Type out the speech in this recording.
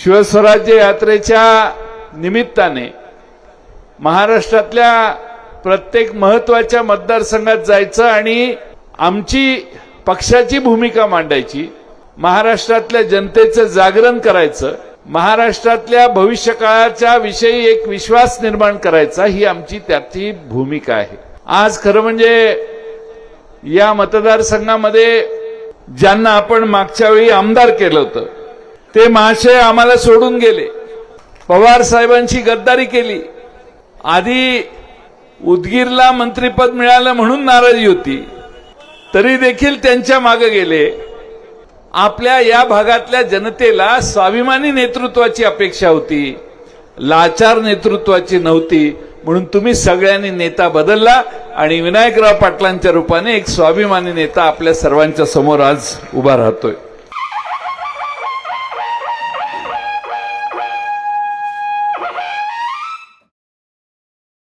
शिवस्वराज्य यात्रेच्या निमित्ताने महाराष्ट्रातल्या प्रत्येक महत्त्वाच्या मतदारसंघात जायचं आणि आमची पक्षाची भूमिका मांडायची महाराष्ट्रातल्या जनतेचं जागरण करायचं महाराष्ट्रातल्या भविष्यकाळाच्या विषयी एक विश्वास निर्माण करायचा ही आमची त्याची भूमिका आहे. आज खरं म्हणजे या मतदारसंघामध्ये ज्यांना आपण मागच्या वेळी आमदार केलं होतं ते महाशय आम्हाला सोडून गेले. पवार साहेबांची गद्दारी केली. आधी उदगीरला मंत्रीपद मिळालं म्हणून नाराजी होती. तरी देखील त्यांच्या मागे गेले. आपल्या या भागातल्या जनतेला स्वाभिमानी नेतृत्वाची अपेक्षा होती. लाचार नेतृत्वाची नव्हती. म्हणून तुम्ही सगळ्यांनी नेता बदलला आणि विनायकराव पाटलांच्या रूपाने एक स्वाभिमानी नेता आपल्या सर्वांच्या समोर आज उभा राहतोय.